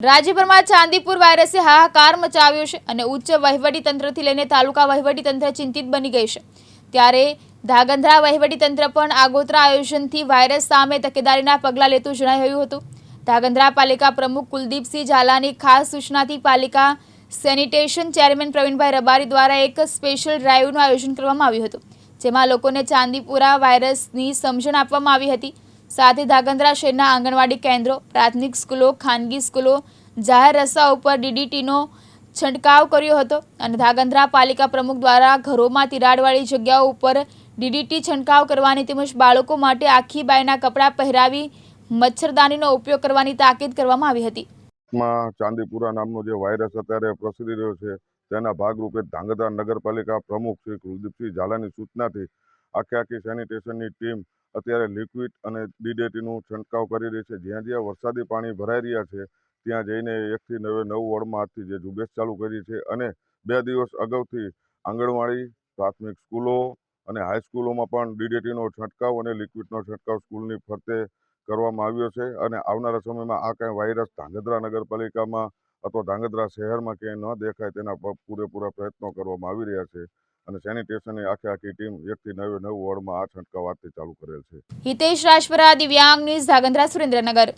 રાજ્યભરમાં ચાંદીપુર વાયરસે હાહાકાર મચાવ્યો છે અને ઉચ્ચ વહીવટી તંત્રથી લઈને તાલુકા વહીવટી તંત્ર ચિંતિત બની ગઈ છે. ત્યારે ધાગંધ્રા વહીવટી તંત્ર પણ આગોતરા આયોજનથી વાયરસ સામે તકેદારીના પગલાં લેતું જણાવ્યું હતું. ધાગંધ્રા પાલિકા પ્રમુખ કુલદીપસિંહ ઝાલાની ખાસ સૂચનાથી પાલિકા સેનિટેશન ચેરમેન પ્રવીણભાઈ રબારી દ્વારા એક સ્પેશિયલ ડ્રાઈવનું આયોજન કરવામાં આવ્યું હતું, જેમાં લોકોને ચાંદીપુરા વાયરસની સમજણ આપવામાં આવી હતી. સાથે ધાગંદ્રા શહેરના આંગણવાડી કેન્દ્રો, પ્રાથમિક સ્કૂલો, ખાનગી સ્કૂલો, જાહેર રસ્તા ઉપર ડીડીટીનો છંટકાવ કર્યો હતો અને ધાગંદ્રા પાલિકા પ્રમુખ દ્વારા ઘરોમાં તિરાડવાળી જગ્યાઓ ઉપર ડીડીટી છંટકાવ કરવાની તેમજ બાળકો માટે આખી બાયના કપડાં પહેરાવી મચ્છરદાનીનો ઉપયોગ કરવાની તાકીદ કરવામાં આવી હતી. ચાંદીપુરા નામનો જે વાયરસ અત્યારે પ્રસરી રહ્યો છે, તેના ભાગરૂપે ધાંગધ્રા નગરપાલિકા પ્રમુખ શ્રી કુલદીપસિંહ ઝાલાની સૂચનાથી આખે આખી સેનિટેશનની ટીમ અત્યારે લિક્વિડ અને ડીડેટીનું છંટકાવ કરી રહી છે. જ્યાં જ્યાં વરસાદી પાણી ભરાઈ રહ્યા છે, ત્યાં જઈને એકથી નવે નવ વોર્ડમાં આજથી જે ઝુંબેશ ચાલુ કરી છે અને બે દિવસ અગાઉથી આંગણવાડી, પ્રાથમિક સ્કૂલો અને હાઈસ્કૂલોમાં પણ ડીડેટીનો છંટકાવ અને લિક્વિડનો છંટકાવ સ્કૂલની ફરતે કરવામાં આવ્યો છે. અને આવનારા સમયમાં આ કાંઈ વાયરસ ધાંગધ્રા નગરપાલિકામાં અથવા ધાંગધ્રા શહેરમાં ક્યાંય ન દેખાય તેના પૂરેપૂરા પ્રયત્નો કરવામાં આવી રહ્યા છે અને સેનિટેશનની આખી આખી ટીમ એકથી નવે નવ વોર્ડમાં આ છંટકાવ આજથી ચાલુ કરેલ છે. હિતેશ રાજપરા, દિવ્યાંગ ન્યૂઝ ધાગંદ્રા સુરેન્દ્રનગર.